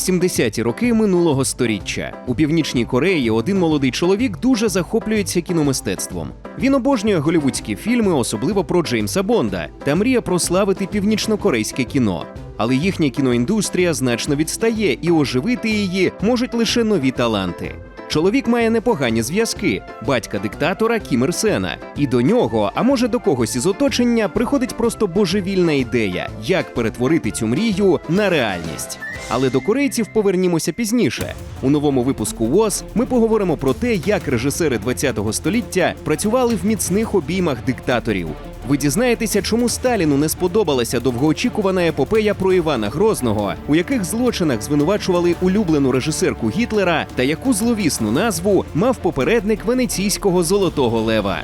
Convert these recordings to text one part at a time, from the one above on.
70-ті роки минулого сторіччя у північній Кореї один молодий чоловік дуже захоплюється кіномистецтвом. Він обожнює голівудські фільми, особливо про Джеймса Бонда, та мріє прославити північно-корейське кіно. Але їхня кіноіндустрія значно відстає, і оживити її можуть лише нові таланти. Чоловік має непогані зв'язки, батька диктатора Кім Ір Сена. І до нього, а може до когось із оточення, приходить просто божевільна ідея, як перетворити цю мрію на реальність. Але до корейців повернімося пізніше. У новому випуску ВОЗ ми поговоримо про те, як режисери ХХ століття працювали в міцних обіймах диктаторів. Ви дізнаєтеся, чому Сталіну не сподобалася довгоочікувана епопея про Івана Грозного, у яких злочинах звинувачували улюблену режисерку Гітлера, та яку зловісну назву мав попередник венеційського золотого лева.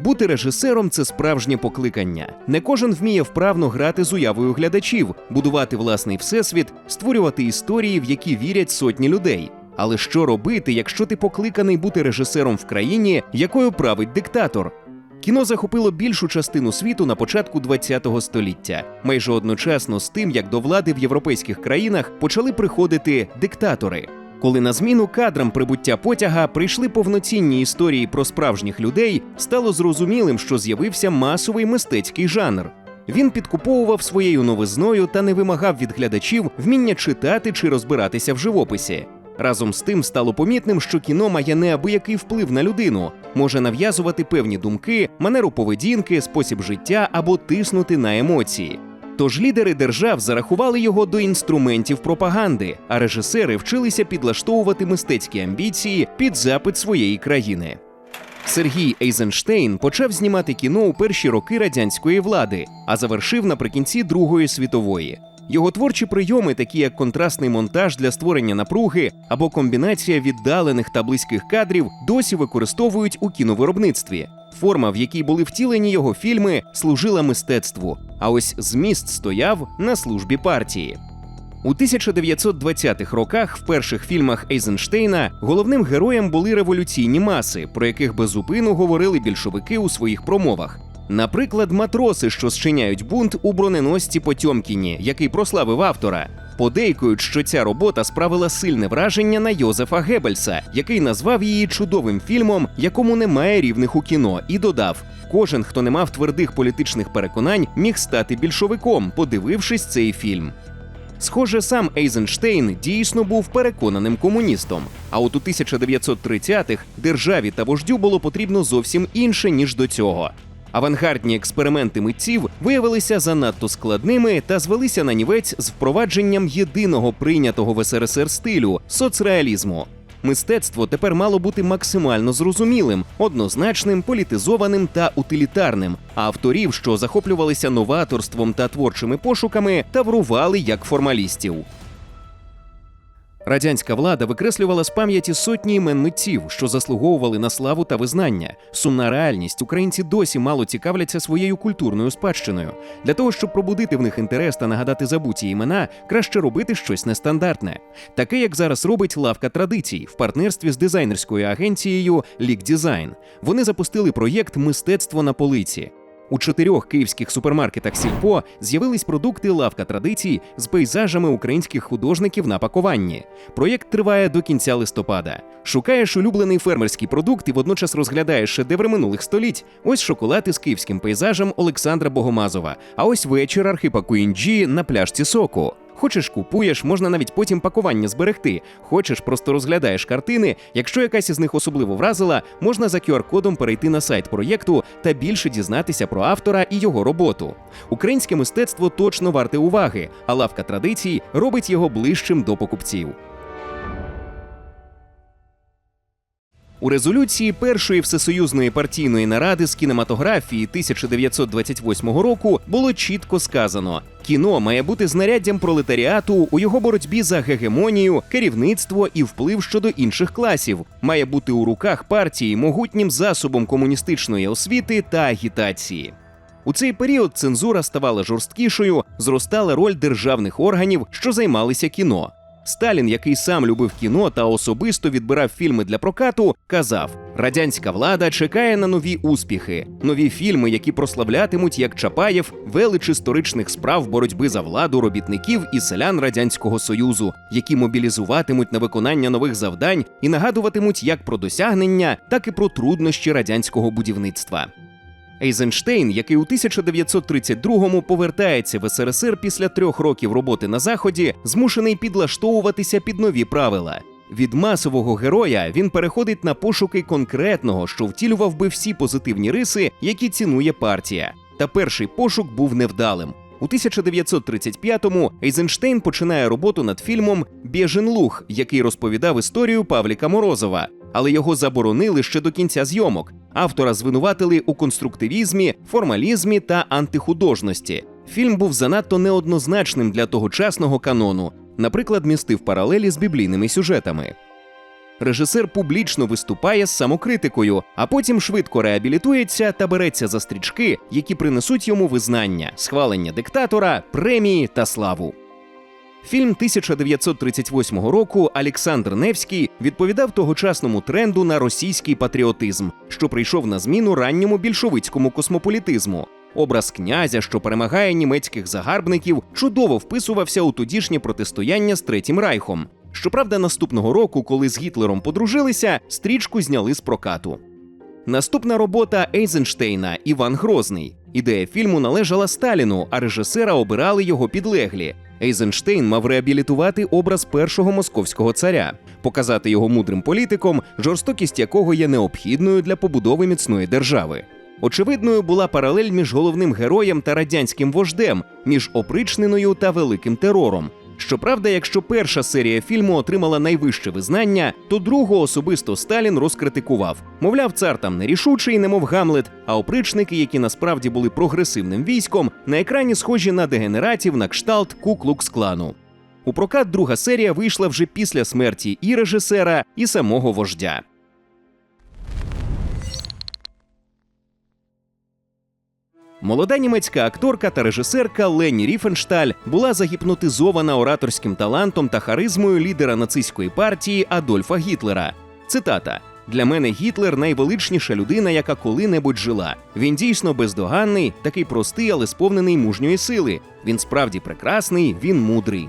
Бути режисером це справжнє покликання. Не кожен вміє вправно грати з уявою глядачів, будувати власний всесвіт, створювати історії, в які вірять сотні людей. Але що робити, якщо ти покликаний бути режисером в країні, якою править диктатор? Кіно захопило більшу частину світу на початку ХХ століття, майже одночасно з тим, як до влади в європейських країнах почали приходити диктатори. Коли на зміну кадрам прибуття потяга прийшли повноцінні історії про справжніх людей, стало зрозумілим, що з'явився масовий мистецький жанр. Він підкуповував своєю новизною та не вимагав від глядачів вміння читати чи розбиратися в живописі. Разом з тим стало помітним, що кіно має неабиякий вплив на людину, може нав'язувати певні думки, манеру поведінки, спосіб життя або тиснути на емоції. Тож лідери держав зарахували його до інструментів пропаганди, а режисери вчилися підлаштовувати мистецькі амбіції під запит своєї країни. Сергій Ейзенштейн почав знімати кіно у перші роки радянської влади, а завершив наприкінці Другої світової. Його творчі прийоми, такі як контрастний монтаж для створення напруги або комбінація віддалених та близьких кадрів, досі використовують у кіновиробництві. Форма, в якій були втілені його фільми, служила мистецтву, а ось зміст стояв на службі партії. У 1920-х роках в перших фільмах Ейзенштейна головним героєм були революційні маси, про яких безупину говорили більшовики у своїх промовах. Наприклад, матроси, що зчиняють бунт у броненосці Потьомкіні, який прославив автора. Подейкують, що ця робота справила сильне враження на Йозефа Геббельса, який назвав її чудовим фільмом, якому немає рівних у кіно, і додав: кожен, хто не мав твердих політичних переконань, міг стати більшовиком, подивившись цей фільм. Схоже, сам Ейзенштейн дійсно був переконаним комуністом. А от у 1930-х державі та вождю було потрібно зовсім інше ніж до цього. Авангардні експерименти митців виявилися занадто складними та звелися на нівець з впровадженням єдиного прийнятого в СРСР стилю соцреалізму. Мистецтво тепер мало бути максимально зрозумілим, однозначним, політизованим та утилітарним. А авторів, що захоплювалися новаторством та творчими пошуками, таврували як формалістів. Радянська влада викреслювала з пам'яті сотні імен митців, що заслуговували на славу та визнання. Сумна реальність українці досі мало цікавляться своєю культурною спадщиною. Для того щоб пробудити в них інтерес та нагадати забуті імена, краще робити щось нестандартне, таке як зараз робить лавка традицій в партнерстві з дизайнерською агенцією Лік Дизайн. Вони запустили проєкт Мистецтво на полиці. У чотирьох київських супермаркетах Сільпо з'явились продукти лавка традицій з пейзажами українських художників на пакуванні. Проєкт триває до кінця листопада. Шукаєш улюблений фермерський продукт і водночас розглядаєш шедеври минулих століть. Ось шоколад із київським пейзажем Олександра Богомазова. А ось вечір Архипа Куінджі на пляжці соку. Хочеш, купуєш, можна навіть потім пакування зберегти. Хочеш, просто розглядаєш картини. Якщо якась із них особливо вразила, можна за QR-кодом перейти на сайт проєкту та більше дізнатися про автора і його роботу. Українське мистецтво точно варте уваги, а лавка традицій робить його ближчим до покупців. У резолюції першої всесоюзної партійної наради з кінематографії 1928 року було чітко сказано: кіно має бути знаряддям пролетаріату у його боротьбі за гегемонію, керівництво і вплив щодо інших класів, має бути у руках партії могутнім засобом комуністичної освіти та агітації. У цей період цензура ставала жорсткішою, зростала роль державних органів, що займалися кіно. Сталін, який сам любив кіно та особисто відбирав фільми для прокату, казав: радянська влада чекає на нові успіхи, нові фільми, які прославлятимуть як Чапаєв, велич історичних справ боротьби за владу робітників і селян радянського союзу, які мобілізуватимуть на виконання нових завдань і нагадуватимуть як про досягнення, так і про труднощі радянського будівництва. Ейзенштейн, який у 1932-му повертається в СРСР після трьох років роботи на заході, змушений підлаштовуватися під нові правила. Від масового героя він переходить на пошуки конкретного, що втілював би всі позитивні риси, які цінує партія. Та перший пошук був невдалим. У 1935-му Ейзенштейн починає роботу над фільмом Біжен Луг, який розповідав історію Павліка Морозова, але його заборонили ще до кінця зйомок. Автора звинуватили у конструктивізмі, формалізмі та антихудожності. Фільм був занадто неоднозначним для тогочасного канону, наприклад, містив паралелі з біблійними сюжетами. Режисер публічно виступає з самокритикою, а потім швидко реабілітується та береться за стрічки, які принесуть йому визнання, схвалення диктатора, премії та славу. Фільм 1938 року Олександр Невський відповідав тогочасному тренду на російський патріотизм, що прийшов на зміну ранньому більшовицькому космополітизму. Образ князя, що перемагає німецьких загарбників, чудово вписувався у тодішнє протистояння з Третім Райхом. Щоправда, наступного року, коли з Гітлером подружилися, стрічку зняли з прокату. Наступна робота Ейзенштейна Іван Грозний. Ідея фільму належала Сталіну, а режисера обирали його підлеглі. Ейзенштейн мав реабілітувати образ першого московського царя, показати його мудрим політиком, жорстокість якого є необхідною для побудови міцної держави. Очевидною була паралель між головним героєм та радянським вождем, між опричниною та великим терором. Щоправда, якщо перша серія фільму отримала найвище визнання, то другу особисто Сталін розкритикував. Мовляв, цар там нерішучий, немов Гамлет, а опричники, які насправді були прогресивним військом, на екрані схожі на дегенератів на кшталт Ку-Клукс-клану. У прокат друга серія вийшла вже після смерті і режисера, і самого вождя. Молода німецька акторка та режисерка Лені Ріфеншталь була загіпнотизована ораторським талантом та харизмою лідера нацистської партії Адольфа Гітлера. Цитата. Для мене Гітлер найвеличніша людина, яка коли-небудь жила. Він дійсно бездоганний, такий простий, але сповнений мужньої сили. Він справді прекрасний, він мудрий.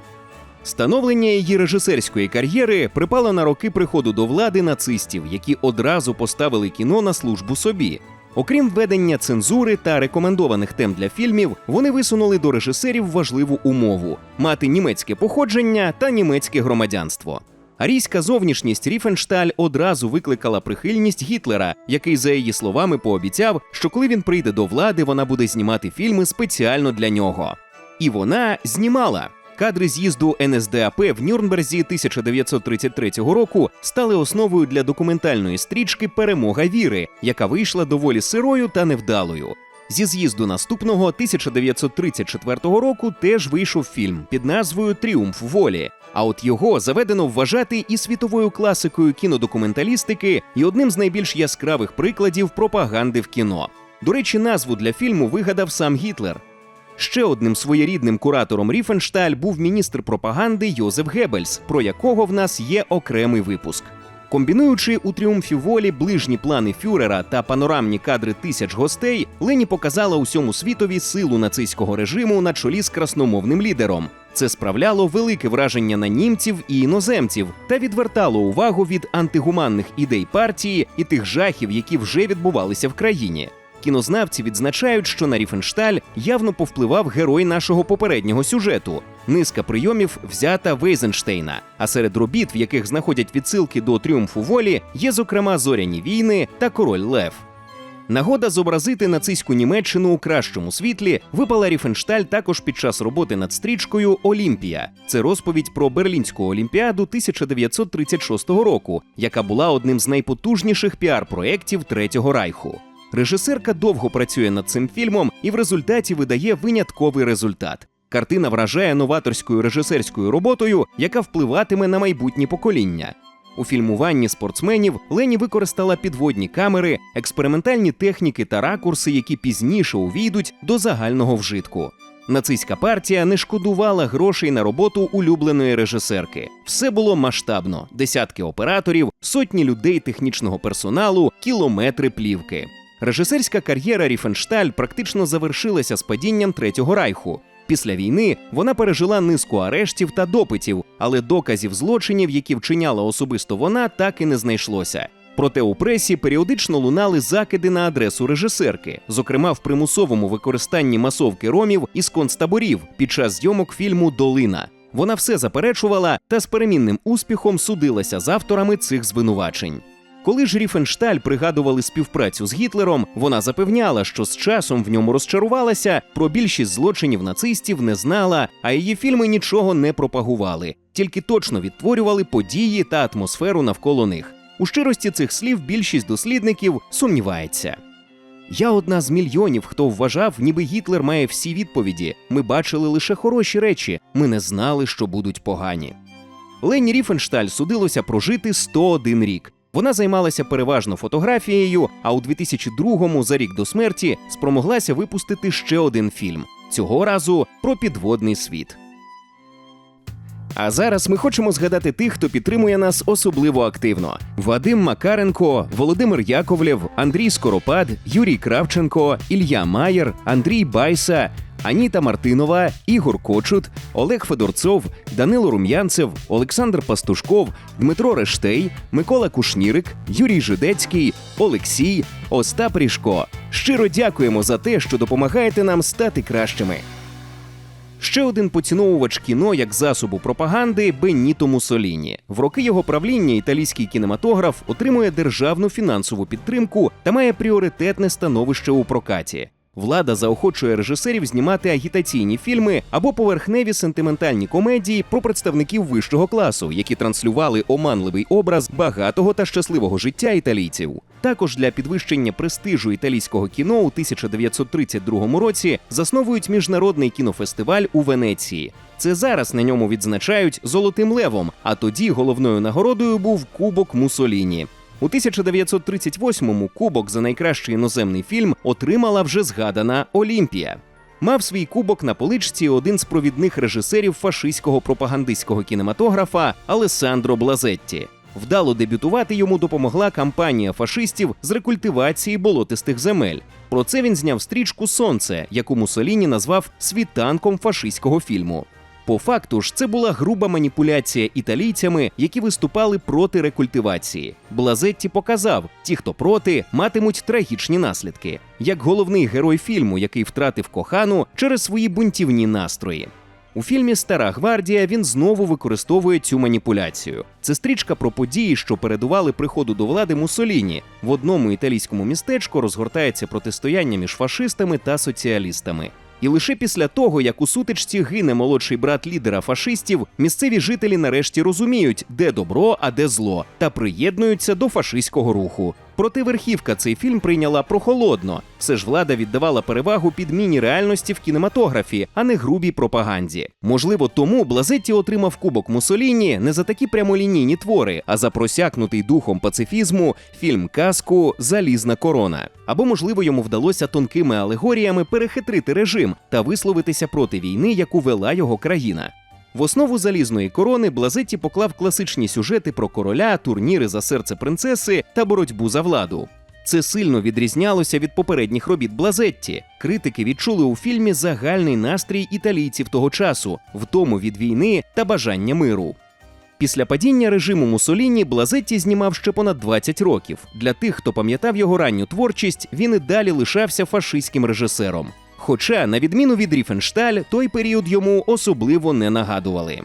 Становлення її режисерської кар'єри припало на роки приходу до влади нацистів, які одразу поставили кіно на службу собі. Окрім введення цензури та рекомендованих тем для фільмів, вони висунули до режисерів важливу умову мати німецьке походження та німецьке громадянство. Арійська зовнішність Ріфеншталь одразу викликала прихильність Гітлера, який, за її словами, пообіцяв, що коли він прийде до влади, вона буде знімати фільми спеціально для нього. І вона знімала. Кадри з'їзду НСДАП в Нюрнберзі 1933 року стали основою для документальної стрічки Перемога віри, яка вийшла доволі сирою та невдалою. Зі з'їзду наступного 1934 року теж вийшов фільм під назвою Тріумф волі. А от його заведено вважати і світовою класикою кінодокументалістики, і одним з найбільш яскравих прикладів пропаганди в кіно. До речі, назву для фільму вигадав сам Гітлер. Ще одним своєрідним куратором Ріфеншталь був міністр пропаганди Йозеф Геббельс, про якого в нас є окремий випуск. Комбінуючи у тріумфі волі ближні плани фюрера та панорамні кадри тисяч гостей, Лені показала усьому світові силу нацистського режиму на чолі з красномовним лідером. Це справляло велике враження на німців і іноземців та відвертало увагу від антигуманних ідей партії і тих жахів, які вже відбувалися в країні. Кінознавці відзначають, що на Ріфеншталь явно повпливав герой нашого попереднього сюжету. Низка прийомів взята в Ейзенштейна. А серед робіт, в яких знаходять відсилки до тріумфу волі, є зокрема зоряні війни та король Лев. Нагода зобразити нацистську Німеччину у кращому світлі випала Ріфеншталь також під час роботи над стрічкою Олімпія. Це розповідь про Берлінську олімпіаду 1936 року, яка була одним з найпотужніших піар-проєктів Третього Райху. Режисерка довго працює над цим фільмом і в результаті видає винятковий результат. Картина вражає новаторською режисерською роботою, яка впливатиме на майбутні покоління. У фільмуванні спортсменів Лені використала підводні камери, експериментальні техніки та ракурси, які пізніше увійдуть до загального вжитку. Нацистська партія не шкодувала грошей на роботу улюбленої режисерки. Все було масштабно: десятки операторів, сотні людей технічного персоналу, кілометри плівки. Режисерська кар'єра Ріфеншталь практично завершилася з падінням Третього райху. Після війни вона пережила низку арештів та допитів, але доказів злочинів, які вчиняла особисто вона, так і не знайшлося. Проте у пресі періодично лунали закиди на адресу режисерки, зокрема в примусовому використанні масовки ромів із концтаборів під час зйомок фільму Долина. Вона все заперечувала та з перемінним успіхом судилася з авторами цих звинувачень. Коли ж Ріфеншталь пригадували співпрацю з Гітлером, вона запевняла, що з часом в ньому розчарувалася, про більшість злочинів нацистів не знала, а її фільми нічого не пропагували, тільки точно відтворювали події та атмосферу навколо них. У щирості цих слів більшість дослідників сумнівається. Я одна з мільйонів, хто вважав, ніби Гітлер має всі відповіді. Ми бачили лише хороші речі, ми не знали, що будуть погані. Лені Ріфеншталь судилося прожити 101 рік. Вона займалася переважно фотографією, а у 2002-му, за рік до смерті, спромоглася випустити ще один фільм цього разу про підводний світ. А зараз ми хочемо згадати тих, хто підтримує нас особливо активно: Вадим Макаренко, Володимир Яковлєв, Андрій Скоропад, Юрій Кравченко, Ілля Маєр, Андрій Байса. Аніта Мартинова, Ігор Кочут, Олег Федорцов, Данило Рум'янцев, Олександр Пастушков, Дмитро Рештей, Микола Кушнірик, Юрій Жидецький, Олексій, Остап Ріжко. Щиро дякуємо за те, що допомагаєте нам стати кращими. Ще один поціновувач кіно як засобу пропаганди Бенніто Муссоліні. В роки його правління італійський кінематограф отримує державну фінансову підтримку та має пріоритетне становище у прокаті. Влада заохочує режисерів знімати агітаційні фільми або поверхневі сентиментальні комедії про представників вищого класу, які транслювали оманливий образ багатого та щасливого життя італійців. Також для підвищення престижу італійського кіно у 1932 році засновують міжнародний кінофестиваль у Венеції. Це зараз на ньому відзначають золотим левом, а тоді головною нагородою був Кубок Мусоліні. У 1938-му кубок за найкращий іноземний фільм отримала вже згадана Олімпія. Мав свій кубок на поличці один з провідних режисерів фашистського пропагандистського кінематографа Алесандро Блазетті. Вдало дебютувати йому допомогла кампанія фашистів з рекультивації болотистих земель. Про це він зняв стрічку Сонце, яку Мусоліні назвав світанком фашистського фільму. По факту ж це була груба маніпуляція італійцями, які виступали проти рекультивації. Блазетті показав, ті, хто проти, матимуть трагічні наслідки, як головний герой фільму, який втратив кохану через свої бунтівні настрої. У фільмі Стара гвардія він знову використовує цю маніпуляцію. Це стрічка про події, що передували приходу до влади Муссоліні. В одному італійському містечку розгортається протистояння між фашистами та соціалістами. І лише після того, як у сутичці гине молодший брат лідера фашистів, місцеві жителі нарешті розуміють, де добро, а де зло, та приєднуються до фашистського руху. Проте верхівка цей фільм прийняла прохолодно. Все ж влада віддавала перевагу підміні реальності в кінематографі, а не грубій пропаганді. Можливо, тому Блазетті отримав кубок Мусоліні не за такі прямолінійні твори, а за просякнутий духом пацифізму фільм казку Залізна корона. Або, можливо, йому вдалося тонкими алегоріями перехитрити режим та висловитися проти війни, яку вела його країна. В основу залізної корони Блазетті поклав класичні сюжети про короля, турніри за серце принцеси та боротьбу за владу. Це сильно відрізнялося від попередніх робіт Блазетті. Критики відчули у фільмі загальний настрій італійців того часу, втому від війни та бажання миру. Після падіння режиму Мусоліні Блазетті знімав ще понад 20 років. Для тих, хто пам'ятав його ранню творчість, він і далі лишався фашистським режисером. Хоча, на відміну від Ріфеншталь, той період йому особливо не нагадували.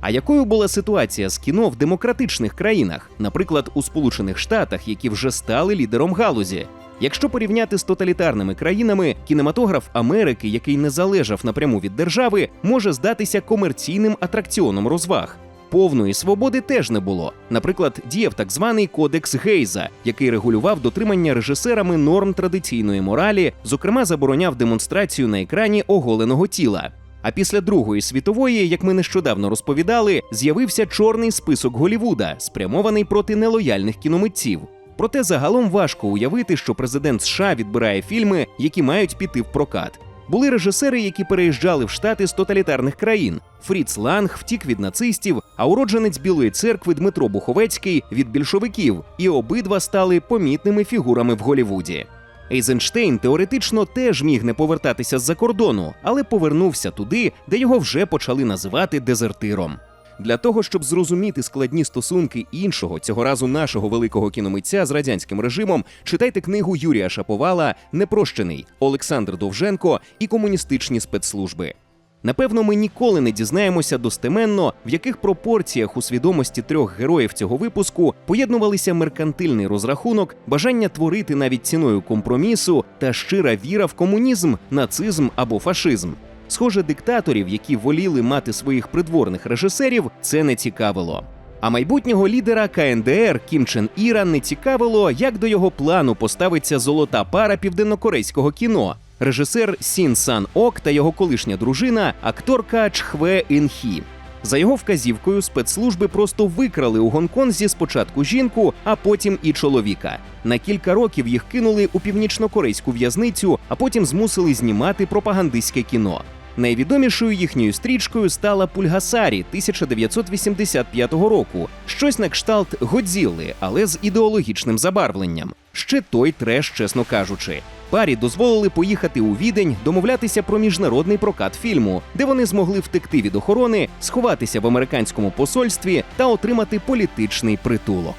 А якою була ситуація з кіно в демократичних країнах, наприклад, у Сполучених Штатах, які вже стали лідером галузі? Якщо порівняти з тоталітарними країнами, кінематограф Америки, який не залежав напряму від держави, може здатися комерційним атракціоном розваг. Повної свободи теж не було. Наприклад, діяв так званий кодекс Гейза, який регулював дотримання режисерами норм традиційної моралі, зокрема забороняв демонстрацію на екрані оголеного тіла. А після Другої світової, як ми нещодавно розповідали, з'явився чорний список Голівуда, спрямований проти нелояльних кіномитців. Проте загалом важко уявити, що президент США відбирає фільми, які мають піти в прокат. Були режисери, які переїжджали в штати з тоталітарних країн. Фріц Ланг втік від нацистів, а уродженець Білої церкви Дмитро Буховецький від більшовиків, і обидва стали помітними фігурами в Голівуді. Ейзенштейн теоретично теж міг не повертатися з-за кордону, але повернувся туди, де його вже почали називати дезертиром. Для того, щоб зрозуміти складні стосунки іншого, цього разу нашого великого кіномитця з радянським режимом, читайте книгу Юрія Шаповала Непрощений Олександр Довженко і комуністичні спецслужби. Напевно, ми ніколи не дізнаємося достеменно, в яких пропорціях у свідомості трьох героїв цього випуску поєднувалися меркантильний розрахунок, бажання творити навіть ціною компромісу та щира віра в комунізм, нацизм або фашизм. Схоже, диктаторів, які воліли мати своїх придворних режисерів, це не цікавило. А майбутнього лідера КНДР Кім Чен Іра не цікавило, як до його плану поставиться золота пара південнокорейського кіно. Режисер Сін Сан Ок та його колишня дружина, акторка Чхве Ін Хі. За його вказівкою, спецслужби просто викрали у Гонконзі спочатку жінку, а потім і чоловіка. На кілька років їх кинули у північнокорейську в'язницю, а потім змусили знімати пропагандистське кіно. Найвідомішою їхньою стрічкою стала Пульгасарі 1985 року, щось на кшталт Годзілли, але з ідеологічним забарвленням. Ще той треш, чесно кажучи. Парі дозволили поїхати у відень, домовлятися про міжнародний прокат фільму, де вони змогли втекти від охорони, сховатися в американському посольстві та отримати політичний притулок.